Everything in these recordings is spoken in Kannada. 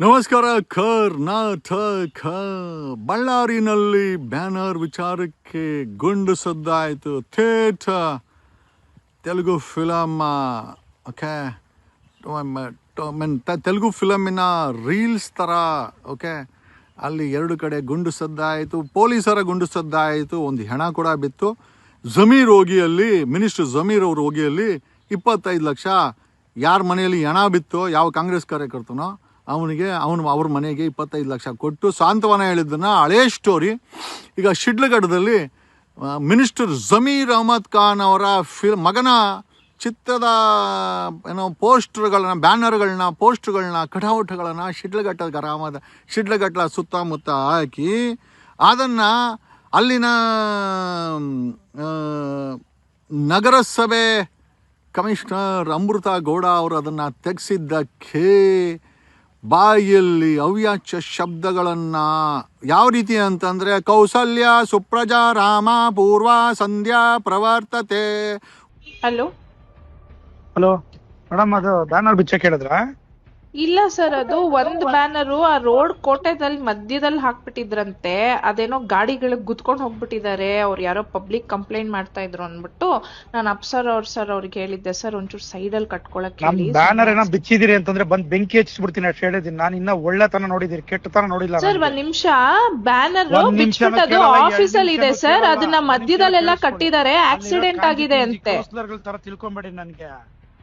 ನಮಸ್ಕಾರ, ಕರ್ನಾಟಕ. ಬಳ್ಳಾರಿನಲ್ಲಿ ಬ್ಯಾನರ್ ವಿಚಾರಕ್ಕೆ ಗುಂಡು ಸದ್ದಾಯಿತು. ಥೇಟ ತೆಲುಗು ಫಿಲಮ್, ಓಕೆ? ತೆಲುಗು ಫಿಲಮಿನ ರೀಲ್ಸ್ ಥರ, ಓಕೆ? ಅಲ್ಲಿ ಎರಡು ಕಡೆ ಗುಂಡು ಸದ್ದಾಯಿತು, ಪೊಲೀಸರ ಗುಂಡು ಸದ್ದಾಯಿತು, ಒಂದು ಹೆಣ ಕೂಡ ಬಿತ್ತು. ಜಮೀರ್ ಹೋಗಿಯಲ್ಲಿ ಮಿನಿಸ್ಟರ್ ಜಮೀರ್ ಅವ್ರ ಹೋಗಿಯಲ್ಲಿ ಇಪ್ಪತ್ತೈದು ಲಕ್ಷ. ಯಾರ ಮನೆಯಲ್ಲಿ ಹೆಣ ಬಿತ್ತೋ, ಯಾವ ಕಾಂಗ್ರೆಸ್ ಕಾರ್ಯಕರ್ತನೋ ಅವನಿಗೆ, ಅವನು ಅವ್ರ ಮನೆಗೆ ಇಪ್ಪತ್ತೈದು ಲಕ್ಷ ಕೊಟ್ಟು ಸಾಂತ್ವನ ಹೇಳಿದ್ದನ್ನು ಹಳೇ ಸ್ಟೋರಿ ಈಗ ಶಿಡ್ಲಗಡದಲ್ಲಿ ಮಿನಿಸ್ಟರ್ ಜಮೀರ್ ಅಹಮದ್ ಖಾನ್ ಅವರ ಫಿಲ್ ಮಗನ ಚಿತ್ರದ, ಏನೋ ಪೋಸ್ಟರ್ಗಳನ್ನ ಬ್ಯಾನರ್ಗಳನ್ನ ಪೋಸ್ಟ್ಗಳನ್ನ ಕಟೌಟ್ಗಳನ್ನ ಶಿಡ್ಲಘಟ್ಟ ಗ್ರಾಮದ, ಶಿಡ್ಲಘಟ್ಟ ಸುತ್ತಮುತ್ತ ಹಾಕಿ, ಅದನ್ನು ಅಲ್ಲಿನ ನಗರಸಭೆ ಕಮಿಷನರ್ ಅಮೃತ ಗೌಡ ಅವರು ಅದನ್ನು ತೆಗೆಸಿದ್ದಕ್ಕೆ ಬಾಯಲ್ಲಿ ಅವ್ಯಾಚ್ಯ ಶಬ್ದಗಳನ್ನು ಯಾವ ರೀತಿ ಅಂತಂದರೆ ಕೌಸಲ್ಯ ಸುಪ್ರಜಾ ರಾಮ ಪೂರ್ವ ಸಂಧ್ಯಾ ಪ್ರವರ್ತತೆ. ಹಲೋ ಹಲೋ ಮೇಡಮ್ ಅದು ಬ್ಯಾನರ್ ಬಿಚ್ಚ ಹೇಳಿದ್ರ ಇಲ್ಲ ಸರ್ ಅದು ಒಂದ್ ಬ್ಯಾನರ್ ಆ ರೋಡ್ ಕೋಟೆದಲ್ಲಿ ಮಧ್ಯದಲ್ಲಿ ಹಾಕ್ಬಿಟ್ಟಿದ್ರಂತೆ. ಅದೇನೋ ಗಾಡಿಗಳಿಗೆ ಗುದ್ಕೊಂಡ್ ಹೋಗ್ಬಿಟ್ಟಿದ್ದಾರೆ. ಅವ್ರು ಯಾರೋ ಪಬ್ಲಿಕ್ ಕಂಪ್ಲೇಂಟ್ ಮಾಡ್ತಾ ಇದ್ರು ಅಂದ್ಬಿಟ್ಟು ನಾನು ಅಪ್ಸರ್ ಅವ್ರ ಸರ್ ಅವ್ರಿಗೆ ಹೇಳಿದ್ದೆ. ಸರ್ ಒಂಚೂರ್ ಸೈಡ್ ಅಲ್ಲಿ ಕಟ್ಕೊಳಕ್ ನಮ್ ಹೇಳಿ. ಬ್ಯಾನರ್ ಏನೋ ಬಿಚ್ಚಿದಿರಿ ಅಂತಂದ್ರೆ ಬಂದ್ ಬೆಂಕಿ ಹಚ್ಚಿಸ್ಬಿಡ್ತೀನಿ ಅಷ್ಟು ಹೇಳಿದೀನಿ ನಾನು ಇನ್ನ ಒಳ್ಳೆತನ ನೋಡಿದಿರಿ ಕೆಟ್ಟತನ ನೋಡಿಲ್ಲ ಸರ್. ಒಂದ್ ನಿಮಿಷ. ಬ್ಯಾನರ್ ಒಂದ್ ಕೇಳಲ್ಲ, ಎರಡ್ ಆಫೀಸ್ ಅಲ್ಲಿ ಇದೆ ಸರ್. ಅದನ್ನ ಮಧ್ಯದಲ್ಲೆಲ್ಲ ಕಟ್ಟಿದ್ದಾರೆ. ಆಕ್ಸಿಡೆಂಟ್ ಆಗಿದೆ ಅಂತೆ. ತರ ತಿಳ್ಕೊಂಬೇಡಿ ನನ್ಗೆ.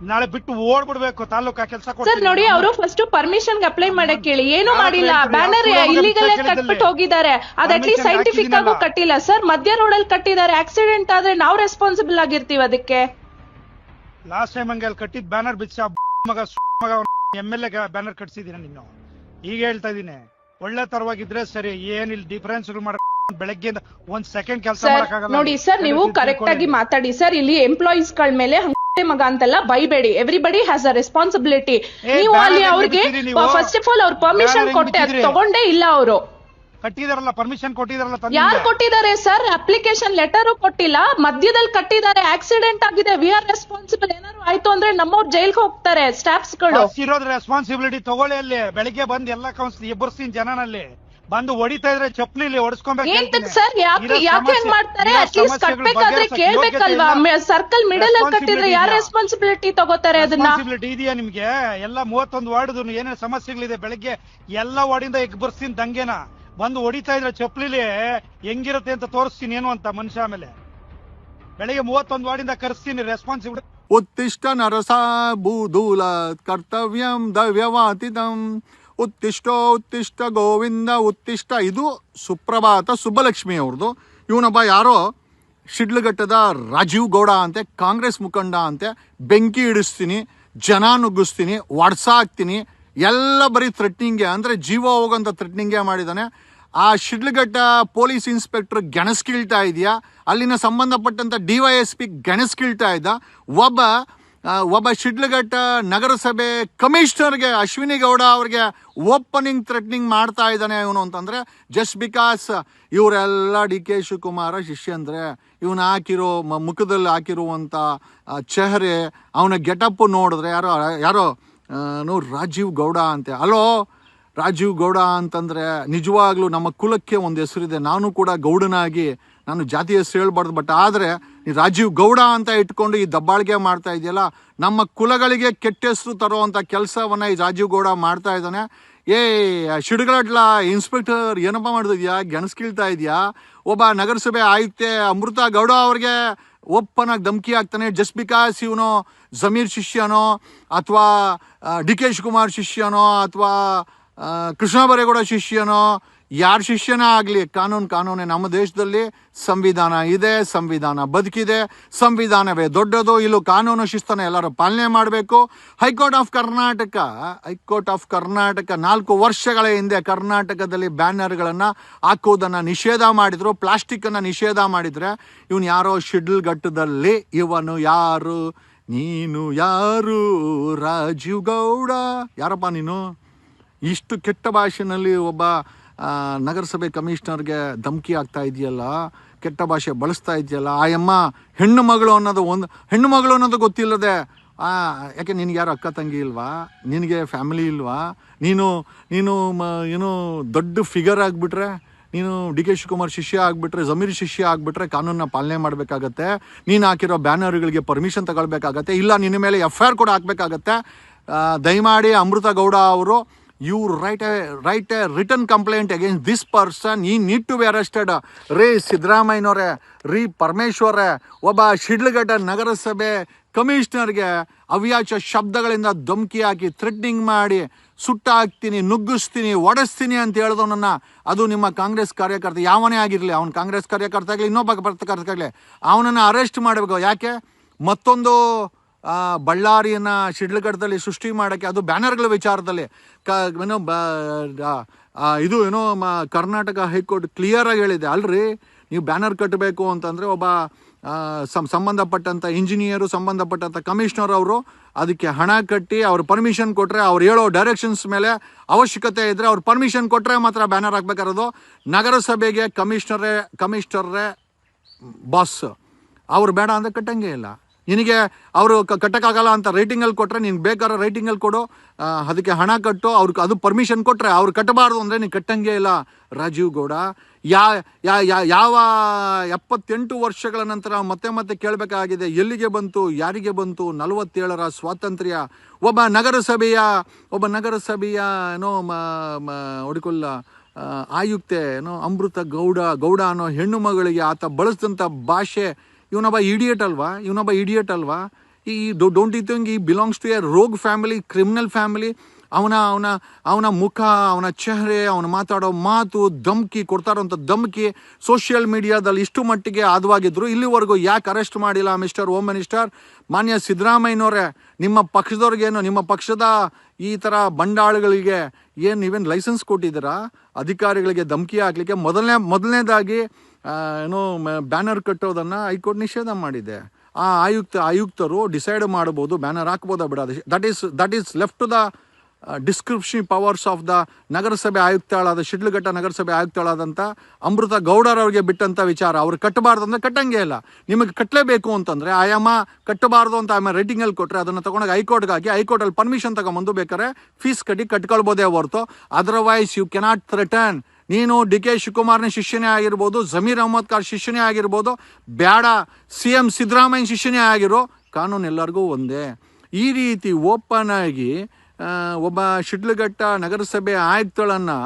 ನಾಳೆ ಬಿಟ್ಟು ಓಡ್ಬಿಡ್ಬೇಕು ತಾಲೂಕಾ ಕೆಲಸ ಸರ್ ನೋಡಿ ಅವರು ಫಸ್ಟ್ ಪರ್ಮಿಷನ್ ಅಪ್ಲೈ ಮಾಡಕ್ ಕೇಳಿ ಏನು ಮಾಡಿಲ್ಲ? ಬ್ಯಾನರ್ ಇಲ್ಲಿಗಲ್ಲೇ? ಇಲ್ಲಿಗಲ್ ಕಟ್ಬಿಟ್ಟು ಹೋಗಿದ್ದಾರೆ. ಅದ್ ಅಟ್ಲೀಸ್ಟ್ ಸೈಂಟಿಫಿಕ್ ಆಗು. ಕಟ್ಟಿಲ್ಲ. ಸರ್ ಮಧ್ಯ ರೋಡ್ ಅಲ್ಲಿ ಕಟ್ಟಿದ್ದಾರೆ. ಆಕ್ಸಿಡೆಂಟ್ ಆದ್ರೆ ನಾವು ರೆಸ್ಪಾನ್ಸಿಬಲ್ ಆಗಿರ್ತೀವಿ ಅದಕ್ಕೆ. ಲಾಸ್ಟ್ ಟೈಮ್ ಹಂಗೆ ಅಲ್ಲಿ ಕಟ್ಟಿದ್ ಬ್ಯಾನರ್ ಬಿಚ್ಚ ಮಗ ಮಗ ಎಂ ಎಲ್ ಎ ಬ್ಯಾನರ್ ಕಟ್ಸಿದೀನ ನೀನು ಈಗ ಹೇಳ್ತಾ ಇದೀನಿ ಒಳ್ಳೆ ತರವಾಗಿದ್ರೆ ಸರಿ ಏನಿಲ್ಲ ಡಿಫರೆನ್ಸ್ ಮಾಡ ಬೆಳಗ್ಗೆಯಿಂದ ಒಂದ್ ಸೆಕೆಂಡ್ ಕೆಲಸ ನೋಡಿ ಸರ್ ನೀವು ಕರೆಕ್ಟ್ ಆಗಿ ಮಾತಾಡಿ. ಸರ್ ಇಲ್ಲಿ ಎಂಪ್ಲಾಯೀಸ್ಗಳ ಮೇಲೆ ಮಗ ಅಂತೆಲ್ಲ ಬೈಬೇಡಿ. ಎವ್ರಿಬಡಿ ಹ್ಯಾಸ್ ಅ ರೆಸ್ಪಾನ್ಸಿಬಿಲಿಟಿ ನೀವು ಅಲ್ಲಿ ಅವ್ರಿಗೆ ಫಸ್ಟ್ ಆಫ್ ಆಲ್ ಅವ್ರ ಪರ್ಮಿಷನ್ ಕೊಟ್ಟೆ ತಗೊಂಡೇ ಇಲ್ಲ ಅವರು. ಕಟ್ಟಿದಾರಲ್ಲ ಪರ್ಮಿಷನ್ ಕೊಟ್ಟಿದಾರಲ್ಲ ಯಾರು ಕೊಟ್ಟಿದ್ದಾರೆ ಸರ್? ಅಪ್ಲಿಕೇಶನ್ ಲೆಟರ್ ಕೊಟ್ಟಿಲ್ಲ. ಮಧ್ಯದಲ್ಲಿ ಕಟ್ಟಿದ್ದಾರೆ. ಆಕ್ಸಿಡೆಂಟ್ ಆಗಿದೆ. ವಿ ಆರ್ ರೆಸ್ಪಾನ್ಸಿಬಲ್ ಏನಾದ್ರು ಆಯ್ತು ಅಂದ್ರೆ ನಮ್ಮವ್ರು ಜೈಲ್ಗೆ ಹೋಗ್ತಾರೆ ಸ್ಟಾಫ್ಸ್ಗಳು. ಇರೋದ್ ರೆಸ್ಪಾನ್ಸಿಬಿಲಿಟಿ ತಗೊಳ್ಳಿ ಅಲ್ಲಿ. ಬೆಳಿಗ್ಗೆ ಬಂದ್ ಎಲ್ಲ ಕೌನ್ಸಿಲ್ ಎಬ್ಬರ್ಸಿನ ಜನನಲ್ಲಿ. ಬಂದು ಹೊಡಿತಾ ಇದ್ರೆ ಚಪ್ಲಿಲಿ ಹೊಡಿಸ್ಕೊಂಬೇಕು ಸರ್ ಯಾಕೆ ಯಾಕೆ ಹೆಂಗ್ ಮಾಡ್ತಾರೆ? ಅಟ್ಲೀಸ್ಟ್ ಕಟ್ಬೇಕಾದ್ರೆ ಕೇಳ್ಬೇಕಲ್ವಾ? ಸರ್ಕಲ್ ಮಿಡಲ್ ಅಲ್ಲಿ ಕಟ್ಟಿದ್ರೆ ಯಾರು ರೆಸ್ಪಾನ್ಸಿಬಿಲಿಟಿ ತಗೋತಾರೆ ಅದನ್ನ? ರೆಸ್ಪಾನ್ಸಿಬಿಲಿಟಿ ಇದೆಯಾ ನಿಮ್ಗೆ? ಎಲ್ಲ ಮೂವತ್ತೊಂದು ವಾರ್ಡ್ ಏನೇನು ಸಮಸ್ಯೆಗಳಿದೆ ಬೆಳಗ್ಗೆ ಎಲ್ಲ ವಾರ್ಡಿಂದ ಎಗ್ಬರ್ಸ್ತೀನಿ ದಂಗೆನ. ಬಂದು ಹೊಡಿತಾ ಇದ್ರೆ ಚಪ್ಪಲಿಲಿ ಹೆಂಗಿರುತ್ತೆ ಅಂತ ತೋರಿಸ್ತೀನಿ ಏನು ಅಂತ ಮನುಷ್ಯ ಆಮೇಲೆ. ಬೆಳಿಗ್ಗೆ ಮೂವತ್ತೊಂದು ವಾರ್ಡಿಂದ ಕರೆಸ್ತೀನಿ ರೆಸ್ಪಾನ್ಸಿಬಿಲಿಟಿ ಉತ್ತಿಷ್ಟ ನರಸ ಬೂದೂಲ ಕರ್ತವ್ಯಂ ದವ್ಯವಾತಿದಂ ಉತ್ತಿಷ್ಟೋ ಉತ್ತಿಷ್ಟ ಗೋವಿಂದ ಉತ್ತಿಷ್ಟ. ಇದು ಸುಪ್ರಭಾತ ಸುಬ್ಬಲಕ್ಷ್ಮಿ ಅವ್ರದ್ದು ಇವನೊಬ್ಬ ಯಾರೋ ಶಿಡ್ಲಘಟ್ಟದ ರಾಜೀವ್ ಗೌಡ ಅಂತೆ, ಕಾಂಗ್ರೆಸ್ ಮುಖಂಡ ಅಂತೆ, ಬೆಂಕಿ ಇಡಿಸ್ತೀನಿ ಜನ ನುಗ್ಗಿಸ್ತೀನಿ ಹಾಕ್ತೀನಿ, ಎಲ್ಲ ಬರೀ ಥ್ರೆಟ್ನಿಂಗೆ ಅಂದರೆ ಜೀವ ಹೋಗೋಂಥ ಥ್ರೆಟ್ನಿಂಗೇ ಮಾಡಿದ್ದಾನೆ ಆ ಶಿಡ್ಲಘಟ್ಟ ಪೊಲೀಸ್ ಇನ್ಸ್ಪೆಕ್ಟರ್ ಗೆಣಸ್ಕೀಳ್ತಾ ಇದೆಯಾ? ಅಲ್ಲಿನ ಸಂಬಂಧಪಟ್ಟಂಥ ಡಿ ವೈ ಎಸ್ ಪಿ ಗೆಣಸ್ಕೀಳ್ತಾ ಇದ್ದ. ಒಬ್ಬ ಒಬ್ಬ ಶಿಡ್ಲಘಟ್ಟ ನಗರಸಭೆ ಕಮಿಷನರ್ಗೆ, ಅಶ್ವಿನಿ ಗೌಡ ಅವ್ರಿಗೆ ಓಪನಿಂಗ್ ಥ್ರೆಟ್ನಿಂಗ್ ಮಾಡ್ತಾ ಇದ್ದಾನೆ ಇವನು ಅಂತಂದರೆ, ಜಸ್ಟ್ ಬಿಕಾಸ್ ಇವರೆಲ್ಲ ಡಿ ಕೆ ಶಿವಕುಮಾರ ಶಿಷ್ಯಂದ್ರೆ ಇವನು ಹಾಕಿರೋ ಮ- ಮುಖದಲ್ಲಿ ಹಾಕಿರುವಂಥ ಚೆಹರೆ, ಅವನ ಗೆಟಪ್ ನೋಡಿದ್ರೆ ಯಾರೋ ಯಾರೋ ನೋ ರಾಜೀವ್ ಗೌಡ ಅಂತೆ. ಅಲೋ, ರಾಜೀವ್ ಗೌಡ ಅಂತಂದರೆ ನಿಜವಾಗ್ಲೂ ನಮ್ಮ ಕುಲಕ್ಕೆ ಒಂದು ಹೆಸರಿದೆ. ನಾನು ಕೂಡ ಗೌಡನಾಗಿ ನಾನು ಜಾತಿ ಹೆಸರು ಹೇಳ್ಬಾರ್ದು ಬಟ್ ಆದರೆ ನೀ ರಾಜೀವ್ ಗೌಡ ಅಂತ ಇಟ್ಕೊಂಡು ಈ ದಬ್ಬಾಳಿಗೆ ಮಾಡ್ತಾ ಇದೆಯಲ್ಲ, ನಮ್ಮ ಕುಲಗಳಿಗೆ ಕೆಟ್ಟ ಹೆಸರು ತರುವಂಥ ಕೆಲಸವನ್ನು ಈ ರಾಜೀವ್ ಗೌಡ ಮಾಡ್ತಾ ಇದ್ದಾನೆ. ಏ ಶಿಡ್ಗಳಡ್ಲ ಇನ್ಸ್ಪೆಕ್ಟರ್ ಏನಪ್ಪ ಮಾಡಿದ್ಯಾ ಗೆಣಸ್ಕೀಳ್ತಾ ಇದೆಯಾ? ಒಬ್ಬ ನಗರಸಭೆ ಆಯುಕ್ತೆ ಅಮೃತ ಗೌಡ ಅವ್ರಿಗೆ ಒಪ್ಪನಾಗಿ ಧಮಕಿ ಆಗ್ತಾನೆ ಜಸ್ಟ್ ಬಿಕಾಸ್ ಇವನು ಜಮೀರ್ ಶಿಷ್ಯನೋ, ಅಥವಾ ಡಿ ಕೆ ಶಿಷ್ಯನೋ, ಅಥವಾ ಕೃಷ್ಣ ಬರೇಗೌಡ ಶಿಷ್ಯನೋ ಯಾರ ಶಿಷ್ಯನ ಆಗಲಿ, ಕಾನೂನು ಕಾನೂನೇ ನಮ್ಮ ದೇಶದಲ್ಲಿ ಸಂವಿಧಾನ ಇದೆ, ಸಂವಿಧಾನ ಬದುಕಿದೆ, ಸಂವಿಧಾನವೇ ದೊಡ್ಡದು, ಇಲ್ಲೂ ಕಾನೂನು ಶಿಸ್ತನ್ನು ಎಲ್ಲರೂ ಪಾಲನೆ ಮಾಡಬೇಕು. High court of Karnataka, high court of Karnataka ನಾಲ್ಕು ವರ್ಷಗಳ ಹಿಂದೆ ಕರ್ನಾಟಕದಲ್ಲಿ ಬ್ಯಾನರ್ಗಳನ್ನು ಹಾಕುವುದನ್ನು ನಿಷೇಧ ಮಾಡಿದರು ಪ್ಲಾಸ್ಟಿಕ್ಕನ್ನು ನಿಷೇಧ ಮಾಡಿದರೆ, ಇವನು ಯಾರೋ ಶಿಡ್ಲ್ ಘಟ್ಟದಲ್ಲಿ ಇವನು ಯಾರು? ನೀನು ಯಾರು? ರಾಜೀವ್ ಗೌಡ? ಯಾರಪ್ಪ ನೀನು? ಇಷ್ಟು ಕೆಟ್ಟ ಭಾಷೆನಲ್ಲಿ ಒಬ್ಬ ನಗರಸಭೆ ಕಮಿಷನರ್ಗೆ ಧಮಕಿ ಆಗ್ತಾ ಇದೆಯಲ್ಲ, ಕೆಟ್ಟ ಭಾಷೆ ಬಳಸ್ತಾ ಇದೆಯಲ್ಲ, ಆ ಅಮ್ಮ ಹೆಣ್ಣು ಮಗಳು ಅನ್ನೋದು ಒಂದು, ಹೆಣ್ಣು ಮಗಳು ಅನ್ನೋದು ಗೊತ್ತಿಲ್ಲದೆ ಯಾಕೆ ನಿನಗೆ ಯಾರು ಅಕ್ಕ ತಂಗಿ ಇಲ್ವಾ? ನಿನಗೆ ಫ್ಯಾಮಿಲಿ ಇಲ್ವಾ? ನೀನು ನೀನು ಮ, ಏನು ದೊಡ್ಡ ಫಿಗರ್ ಆಗಿಬಿಟ್ರೆ, ನೀನು ಡಿ ಕೆ ಶಿವಕುಮಾರ್ ಶಿಷ್ಯ ಆಗಿಬಿಟ್ರೆ, ಜಮೀರ್ ಶಿಷ್ಯ ಆಗಿಬಿಟ್ರೆ ಕಾನೂನನ್ನ ಪಾಲನೆ ಮಾಡಬೇಕಾಗತ್ತೆ, ನೀನು ಹಾಕಿರೋ ಬ್ಯಾನರ್ಗಳಿಗೆ ಪರ್ಮಿಷನ್ ತಗೊಳ್ಬೇಕಾಗತ್ತೆ, ಇಲ್ಲ ನಿನ್ನ ಮೇಲೆ ಎಫ್ ಐ ಆರ್ ಕೂಡ ಹಾಕಬೇಕಾಗತ್ತೆ. ದಯಮಾಡಿ ಅಮೃತ ಗೌಡ ಅವರು you write a write a written complaint against this person ಈ ನೀಡ್ ಟು ಬಿ ಅರೆಸ್ಟೆಡ್ ರೇ ಸಿದ್ದರಾಮಯ್ಯನವರೇ, ರೀ ಪರಮೇಶ್ವರೇ, ಒಬ್ಬ ಶಿಡ್ಲಘಟ್ಟ ನಗರಸಭೆ ಕಮಿಷನರ್ಗೆ ಅವ್ಯಾಚ ಶಬ್ದಗಳಿಂದ ಧಮಕಿ ಹಾಕಿ ಥ್ರೆಟ್ನಿಂಗ್ ಮಾಡಿ ಸುಟ್ಟ ಹಾಕ್ತೀನಿ ನುಗ್ಗಿಸ್ತೀನಿ, ಒಡಿಸ್ತೀನಿ ಅಂತ ಹೇಳಿದವನನ್ನ, ಅದು ನಿಮ್ಮ ಕಾಂಗ್ರೆಸ್ ಕಾರ್ಯಕರ್ತ, ಯಾವನೇ ಆಗಿರಲಿ, ಅವನು ಕಾಂಗ್ರೆಸ್ ಕಾರ್ಯಕರ್ತ ಆಗಲಿ, ಇನ್ನೊಬ್ಬ ಕಾರ್ಯಕರ್ತ ಆಗಲಿ, ಅವನನ್ನು ಅರೆಸ್ಟ್ ಮಾಡಬೇಕು. ಯಾಕೆ? ಮತ್ತೊಂದು ಬಳ್ಳಾರಿಯನ್ನ ಶಿಡ್ಲಘಟ್ಟದಲ್ಲಿ ಸೃಷ್ಟಿ ಮಾಡೋಕ್ಕೆ ಅದು ಬ್ಯಾನರ್ಗಳ ವಿಚಾರದಲ್ಲಿ ಕ ಏನೋ ಬ ಇದು ಏನೋ ಮ, ಕರ್ನಾಟಕ ಹೈಕೋರ್ಟ್ ಕ್ಲಿಯರಾಗಿ ಹೇಳಿದೆ. ಅಲ್ರಿ? ನೀವು ಬ್ಯಾನರ್ ಕಟ್ಟಬೇಕು ಅಂತಂದರೆ ಒಬ್ಬ ಸಂಬಂಧಪಟ್ಟಂತ ಸಂಬಂಧಪಟ್ಟಂಥ ಇಂಜಿನಿಯರು ಸಂಬಂಧಪಟ್ಟಂಥ ಕಮಿಷನರ್ ಅವರು ಅದಕ್ಕೆ ಹಣ ಕಟ್ಟಿ ಅವ್ರ ಪರ್ಮಿಷನ್ ಕೊಟ್ಟರೆ ಅವ್ರು ಹೇಳೋ ಡೈರೆಕ್ಷನ್ಸ್ ಮೇಲೆ ಅವಶ್ಯಕತೆ ಇದ್ದರೆ ಅವ್ರು ಪರ್ಮಿಷನ್ ಕೊಟ್ಟರೆ ಮಾತ್ರ ಬ್ಯಾನರ್ ಹಾಕ್ಬೇಕಾರದು ನಗರಸಭೆಗೆ ಕಮಿಷ್ನರೇ ಕಮಿಷ್ನರೇ ಬಾಸ್. ಅವ್ರು ಬೇಡ ಅಂದರೆ ಕಟ್ಟಂಗೆ ಇಲ್ಲ. ನಿನಗೆ ಅವರು ಕಟ್ಟಕ್ಕಾಗಲ್ಲ ಅಂತ ರೈಟಿಂಗಲ್ಲಿ ಕೊಟ್ಟರೆ ನೀನು ಬೇಕಾದ್ರೆ ರೈಟಿಂಗಲ್ಲಿ ಕೊಡು. ಅದಕ್ಕೆ ಹಣ ಕಟ್ಟು. ಅವ್ರಿಗೆ ಅದು ಪರ್ಮಿಷನ್ ಕೊಟ್ಟರೆ ಅವ್ರು ಕಟ್ಟಬಾರ್ದು ಅಂದರೆ ನೀನು ಕಟ್ಟಂಗೆ ಇಲ್ಲ. ರಾಜೀವ್ ಗೌಡ, ಯಾ, ಯಾ- ಯಾವ ಎಪ್ಪತ್ತೆಂಟು ವರ್ಷಗಳ ನಂತರ ಮತ್ತೆ ಮತ್ತೆ ಕೇಳಬೇಕಾಗಿದೆ, ಎಲ್ಲಿಗೆ ಬಂತು, ಯಾರಿಗೆ ಬಂತು, ನಲವತ್ತೇಳರ ಸ್ವಾತಂತ್ರ್ಯ. ಒಬ್ಬ ನಗರಸಭೆಯ ಒಬ್ಬ ನಗರಸಭೆಯ ಏನೋ ಹೊಡಿಕೊಲ್ಲ ಆಯುಕ್ತೆ, ಏನೋ ಅಮೃತ ಗೌಡ ಗೌಡ ಅನ್ನೋ ಹೆಣ್ಣು ಮಗಳಿಗೆ ಆತ ಬಳಸಿದಂಥ ಭಾಷೆ. ಇವನೊಬ್ಬ ಇಡಿಯಟ್ ಅಲ್ವಾ? ಇವನೊಬ್ಬ ಇಡಿಯಟ್ ಅಲ್ವಾ? ಈ ಡೋಂಟ್ ಯು ಥಿಂಕ್ ಈ belongs to a rogue family criminal family ಅವನ ಅವನ ಅವನ ಮುಖ, ಅವನ ಚೆಹರೆ, ಅವನು ಮಾತಾಡೋ ಮಾತು, ಧಮ್ಕಿ ಕೊಡ್ತಾ ಇರೋಂಥ ಧಮ್ಕಿ ಸೋಷಿಯಲ್ ಮೀಡಿಯಾದಲ್ಲಿ ಇಷ್ಟು ಮಟ್ಟಿಗೆ ಆದವಾಗಿದ್ರು ಇಲ್ಲಿವರೆಗೂ ಯಾಕೆ ಅರೆಸ್ಟ್ ಮಾಡಿಲ್ಲ ಮಿಸ್ಟರ್ ಹೋಮ್ ಮಿನಿಸ್ಟರ್ ಮಾನ್ಯ ಸಿದ್ದರಾಮಯ್ಯನವರೇ, ನಿಮ್ಮ ಪಕ್ಷದವ್ರಿಗೇನು ನಿಮ್ಮ ಪಕ್ಷದ ಈ ಥರ ಬಂಡಾಳುಗಳಿಗೆ ಏನು ನೀವೇನು ಲೈಸೆನ್ಸ್ ಕೊಟ್ಟಿದ್ದೀರಾ? ಅಧಿಕಾರಿಗಳಿಗೆ ಧಮಕಿ ಹಾಕ್ಲಿಕ್ಕೆ ಮೊದಲನೇ, ಮೊದಲನೇದಾಗಿ ಏನೋ ಬ್ಯಾನರ್ ಕಟ್ಟೋದನ್ನು ಹೈಕೋರ್ಟ್ ನಿಷೇಧ ಮಾಡಿದೆ. ಆ ಆಯುಕ್ತ, ಆಯುಕ್ತರು ಡಿಸೈಡ್ ಮಾಡ್ಬೋದು ಬ್ಯಾನರ್ ಹಾಕ್ಬೋದಾ ಬಿಡ that is that is left to the description powers of the ನಗರಸಭೆ ಆಯುಕ್ತಳಾದ, ಶಿಡ್ಲಘಟ್ಟ ನಗರಸಭೆ ಆಯುಕ್ತಳಾದಂಥ ಅಮೃತ ಗೌಡರವ್ರಿಗೆ ಬಿಟ್ಟಂಥ ವಿಚಾರ. ಅವ್ರು ಕಟ್ಟಬಾರ್ದು ಅಂದರೆ ಕಟ್ಟಂಗೆ ಇಲ್ಲ. ನಿಮಗೆ ಕಟ್ಟಲೇಬೇಕು ಅಂತಂದರೆ ಆಯಾಮ ಕಟ್ಟಬಾರ್ದು ಅಂತ ಆಮೇಲೆ ರೇಟಿಂಗಲ್ಲಿ ಕೊಟ್ಟರೆ ಅದನ್ನು ತಗೊಂಡಾಗ ಹೈಕೋರ್ಟ್ಗೆ ಹಾಕಿ ಹೈಕೋರ್ಟಲ್ಲಿ ಪರ್ಮಿಷನ್ ತಗೊಂಬಂದು ಬೇಕಾದ್ರೆ ಫೀಸ್ ಕಟ್ಟಿ ಕಟ್ಕೊಳ್ಬೋದೇ ಹೊರತು. ಅದರ್ವೈಸ್ ಯು ಕೆನಾಟ್ ಥ್ರೆಟನ್ ನೀನು ಡಿ ಕೆ ಶಿವಕುಮಾರ್ನ ಶಿಷ್ಯನೇ ಆಗಿರ್ಬೋದು, ಜಮೀರ್ ಅಹಮದ್ ಖಾರ್ ಶಿಷ್ಯನೇ ಆಗಿರ್ಬೋದು ಬೇಡ ಸಿ ಎಂ ಸಿದ್ದರಾಮಯ್ಯ ಶಿಷ್ಯನೇ ಆಗಿರೋ ಕಾನೂನು ಎಲ್ಲರಿಗೂ ಒಂದೇ. ಈ ರೀತಿ ಓಪನ್ ಆಗಿ ಒಬ್ಬ ಶಿಡ್ಲಘಟ್ಟ ನಗರಸಭೆ ಆಯುಕ್ತಳನ್ನು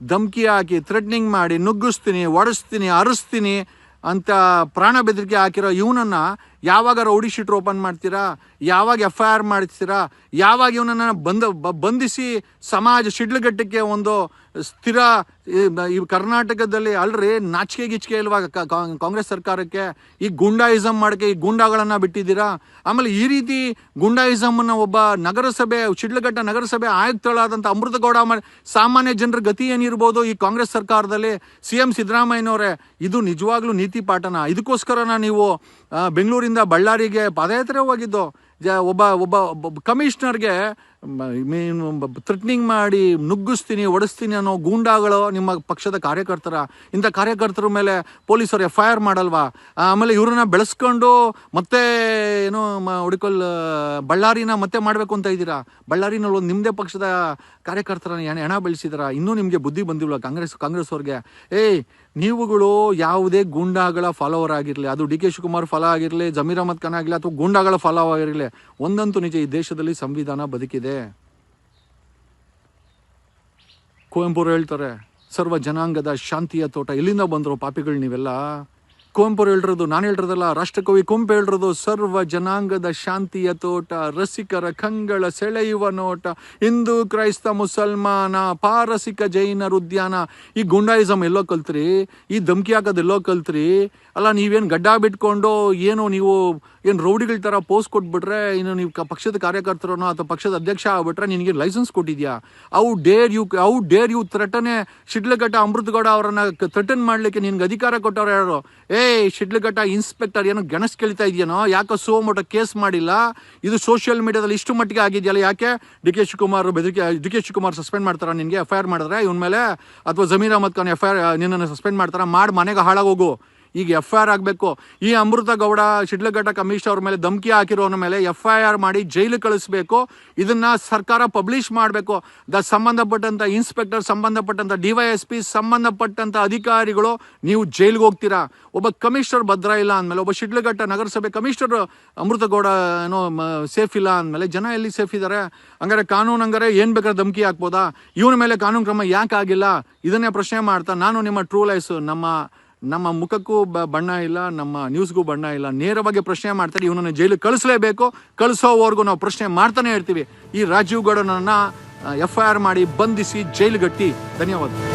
ಧಮಕಿ ಹಾಕಿ, ಥ್ರೆಟ್ನಿಂಗ್ ಮಾಡಿ, ನುಗ್ಗಿಸ್ತೀನಿ, ಒಡಿಸ್ತೀನಿ, ಅರಿಸ್ತೀನಿ ಅಂತ ಪ್ರಾಣ ಬೆದರಿಕೆ ಹಾಕಿರೋ ಇವನನ್ನು ಯಾವಾಗ ರೌಡಿ ಶೀಟ್ ಓಪನ್ ಮಾಡ್ತೀರಾ, ಯಾವಾಗ ಎಫ್ ಐ ಆರ್ ಮಾಡ್ತೀರಾ, ಯಾವಾಗ ಇವನನ್ನು ಬಂಧ ಬಂಧಿಸಿ ಸಮಾಜ ಶಿಡ್ಲಘಟ್ಟಕ್ಕೆ ಒಂದು ಸ್ಥಿರ, ಈ ಕರ್ನಾಟಕದಲ್ಲಿ ಅಲ್ರಿ ನಾಚಿಕೆ ಗಿಚಿಕೆ ಇಲ್ವಾ ಕಾಂಗ್ರೆಸ್ ಸರ್ಕಾರಕ್ಕೆ ಈ ಗುಂಡಾಯಿಸಮ್ ಮಾಡಕ್ಕೆ ಈ ಗುಂಡಾಗಳನ್ನು ಬಿಟ್ಟಿದ್ದೀರಾ? ಆಮೇಲೆ ಈ ರೀತಿ ಗುಂಡಾಯಿಸಮನ್ನು ಒಬ್ಬ ನಗರಸಭೆ, ಶಿಡ್ಲಘಟ್ಟ ನಗರಸಭೆ ಆಯುಕ್ತಳಾದಂಥ ಅಮೃತಗೌಡ ಸಾಮಾನ್ಯ ಜನರ ಗತಿ ಏನಿರ್ಬೋದು ಈ ಕಾಂಗ್ರೆಸ್ ಸರ್ಕಾರದಲ್ಲಿ ಸಿ ಎಂ ಸಿದ್ದರಾಮಯ್ಯನವರೇ, ಇದು ನಿಜವಾಗ್ಲೂ ನೀತಿ ಪಾಠನ? ಇದಕ್ಕೋಸ್ಕರನ ನೀವು ಬೆಂಗಳೂರಿಂದ ಬಳ್ಳಾರಿಗೆ ಪಾದಯಾತ್ರೆ ಹೋಗಿದ್ದು ಒಬ್ಬ ಒಬ್ಬ ಕಮಿಷನರ್ಗೆ ಮೀನು ಥ್ರೆಟ್ನಿಂಗ್ ಮಾಡಿ ನುಗ್ಗಿಸ್ತೀನಿ, ಒಡಿಸ್ತೀನಿ ಅನ್ನೋ ಗೂಂಡಾಗಳು ನಿಮ್ಮ ಪಕ್ಷದ ಕಾರ್ಯಕರ್ತರ. ಇಂಥ ಕಾರ್ಯಕರ್ತರ ಮೇಲೆ ಪೊಲೀಸರು ಎಫ್ ಐ ಆರ್ ಮಾಡಲ್ವಾ ಆಮೇಲೆ ಇವ್ರನ್ನ ಬೆಳೆಸ್ಕೊಂಡು ಮತ್ತೆ ಏನೋ ಹುಡುಕಲ್ ಬಳ್ಳಾರಿನ ಮತ್ತೆ ಮಾಡಬೇಕು ಅಂತ ಇದ್ದೀರಾ? ಬಳ್ಳಾರಿನಲ್ಲಿ ಒಂದು ನಿಮ್ಮದೇ ಪಕ್ಷದ ಕಾರ್ಯಕರ್ತರನ್ನ ಹೆಣ ಹೆಣ ಬೆಳೆಸಿದಾರ? ಇನ್ನೂ ನಿಮಗೆ ಬುದ್ಧಿ ಬಂದಿಲ್ಲ ಕಾಂಗ್ರೆಸ್ ಕಾಂಗ್ರೆಸ್ ಅವ್ರಿಗೆ ಏಯ್ ನೀವುಗಳು ಯಾವುದೇ ಗೂಂಡಾಗಳ ಫಾಲೋವರ್ ಆಗಿರಲಿ, ಅದು ಡಿ ಕೆ ಶಿವಕುಮಾರ್ ಫಾಲೋ ಆಗಿರಲಿ, ಜಮೀರ್ ಅಹಮದ್ ಖಾನ್ ಆಗಿರಲಿ ಅಥವಾ ಗೂಂಡಾಗಳ ಫಾಲೋ ಆಗಿರಲಿ, ಒಂದಂತೂ ನಿಜ ಈ ದೇಶದಲ್ಲಿ ಸಂವಿಧಾನ ಬದುಕಿದೆ. ಕುವೆಂಪುರು ಹೇಳ್ತಾರೆ, ಸರ್ವ ಜನಾಂಗದ ಶಾಂತಿಯ ತೋಟ ಎಲ್ಲಿಂದ ಬಂದರು ಪಾಪಿಗಳು ನೀವೆಲ್ಲ. ಕುವೆಂಪು ಹೇಳಿರೋದು, ನಾನು ಹೇಳಿರೋದಲ್ಲ, ರಾಷ್ಟ್ರಕವಿ ಕುಂಪು ಹೇಳಿರೋದು, ಸರ್ವ ಜನಾಂಗದ ಶಾಂತಿಯ ತೋಟ, ರಸಿಕರ ಕಂಗಳ ಸೆಳೆಯುವ ನೋಟ, ಹಿಂದೂ ಕ್ರೈಸ್ತ ಮುಸಲ್ಮಾನ, ಪಾರಸಿಕ ಜೈನರ ಉದ್ಯಾನ ಈ ಗುಂಡಾಯಿಸಮ್ ಎಲ್ಲೋ ಕಲ್ತ್ರಿ? ಈ ಧಮ್ಕಿ ಹಾಕೋದು ಎಲ್ಲೋ ಕಲ್ತ್ರಿ? ಅಲ್ಲ, ನೀವೇನು ಗಡ್ಡ ಬಿಟ್ಕೊಂಡು ಏನು ನೀವು ಏನು ರೌಡಿಗಳ ಥರ ಪೋಸ್ಟ್ ಕೊಟ್ಬಿಟ್ರೆ, ಇನ್ನು ನೀವು ಪಕ್ಷದ ಕಾರ್ಯಕರ್ತರನೋ ಅಥವಾ ಪಕ್ಷದ ಅಧ್ಯಕ್ಷ ಆಗ್ಬಿಟ್ರೆ ನಿನಗೆ licence ಕೊಟ್ಟಿದ್ಯಾ? How dare you how dare you ಥ್ರೆಟನೆ Shidlaghatta Amruthagowda ಅವರನ್ನ ಥ್ರೆಟನ್ ಮಾಡ್ಲಿಕ್ಕೆ ನಿನ್ಗೆ ಅಧಿಕಾರ ಕೊಟ್ಟವ್ರು ಯಾರು? ಏಯ್, ಶಿಡ್ಲಘಟ್ಟ ಇನ್ಸ್ಪೆಕ್ಟರ್, ಏನೋ ಗಣಸ್ ಕೇಳ್ತಾ ಇದೆಯೇನೋ? ಯಾಕೋ ಸೋ ಮೋಟ ಕೇಸ್ ಮಾಡಿಲ್ಲ? ಇದು ಸೋಷಿಯಲ್ ಮೀಡಿಯಾದಲ್ಲಿ ಇಷ್ಟು ಮಟ್ಟಿಗೆ ಆಗಿದೆಯಲ್ಲ ಯಾಕೆ? ಡಿ ಕೆ ಶಿವಕುಮಾರ್ ಬೆದರಿಕೆ, ಡಿ ಕೆ ಶಿವಕುಮಾರ್ ಸಸ್ಪೆಂಡ್ ಮಾಡ್ತಾರ ನಿನಗೆ? ಎಫ್ ಐ ಆರ್ ಮಾಡಿದ್ರೆ? ಇವನ ಮೇಲೆ? ಅಥವಾ Zameer Ahmed Khan F I R ನಿನ್ನನ್ನು ಸಸ್ಪೆಂಡ್ ಮಾಡ್ತಾರ? ಮಾಡಿ ಮನೆಗೆ ಹಾಳಾಗೋಗು. ಈಗ ಎಫ್ ಐ ಆರ್ ಆಗಬೇಕು. ಈ ಅಮೃತ ಗೌಡ, ಶಿಡ್ಲಘಟ್ಟ ಕಮಿಷನರ್ ಅವ್ರ ಮೇಲೆ ಧಮಕಿ ಹಾಕಿರೋನ ಮೇಲೆ ಎಫ್ ಐ ಆರ್ ಮಾಡಿ ಜೈಲು ಕಳಿಸ್ಬೇಕು. ಇದನ್ನ ಸರ್ಕಾರ ಪಬ್ಲಿಷ್ ಮಾಡಬೇಕು. ದ ಸಂಬಂಧಪಟ್ಟಂತ ಇನ್ಸ್ಪೆಕ್ಟರ್ ಸಂಬಂಧಪಟ್ಟಂತ ಡಿವೈಎಸ್ಪಿ ಎಸ್ ಸಂಬಂಧಪಟ್ಟಂತ ಅಧಿಕಾರಿಗಳು ನೀವು ಜೈಲಿಗೆ ಹೋಗ್ತೀರಾ? ಒಬ್ಬ ಕಮಿಷನರ್ ಭದ್ರ ಇಲ್ಲ ಅಂದಮೇಲೆ, ಒಬ್ಬ ಶಿಡ್ಲಘಟ್ಟ ನಗರಸಭೆ ಕಮಿಷನರ್ ಅಮೃತ ಗೌಡ ಏನೋ ಸೇಫ್ ಇಲ್ಲ ಅಂದಮೇಲೆ ಜನ ಎಲ್ಲಿ ಸೇಫ್ ಇದ್ದಾರೆ ಹಂಗಾರೆ ಕಾನೂನು ಹಂಗಾರೆ ಏನು ಬೇಕಾದ್ರೆ ಧಮಕಿ ಹಾಕ್ಬೋದಾ? ಇವನ ಮೇಲೆ ಕಾನೂನು ಕ್ರಮ ಯಾಕೆ ಆಗಿಲ್ಲ? ಇದನ್ನೇ ಪ್ರಶ್ನೆ ಮಾಡ್ತಾ ನಾನು ನಿಮ್ಮ ಟ್ರೂ ಲೈಸ್ ನಮ್ಮ ನಮ್ಮ ಮುಖಕ್ಕೂ ಬಣ್ಣ ಇಲ್ಲ, ನಮ್ಮ ನ್ಯೂಸ್ಗೂ ಬಣ್ಣ ಇಲ್ಲ. ನೇರವಾಗಿ ಪ್ರಶ್ನೆ ಮಾಡ್ತಾರೆ, ಇವನನ್ನು ಜೈಲಿಗೆ ಕಳಿಸ್ಲೇಬೇಕು? ಕಳಿಸೋವರೆಗೂ ನಾವು ಪ್ರಶ್ನೆ ಮಾಡ್ತಾನೆ ಇರ್ತೀವಿ. ಈ ರಾಜೀವ್ ಗೌಡನನ್ನು ಎಫ್ ಐ ಆರ್ ಮಾಡಿ ಬಂಧಿಸಿ ಜೈಲುಗಟ್ಟಿ. ಧನ್ಯವಾದ.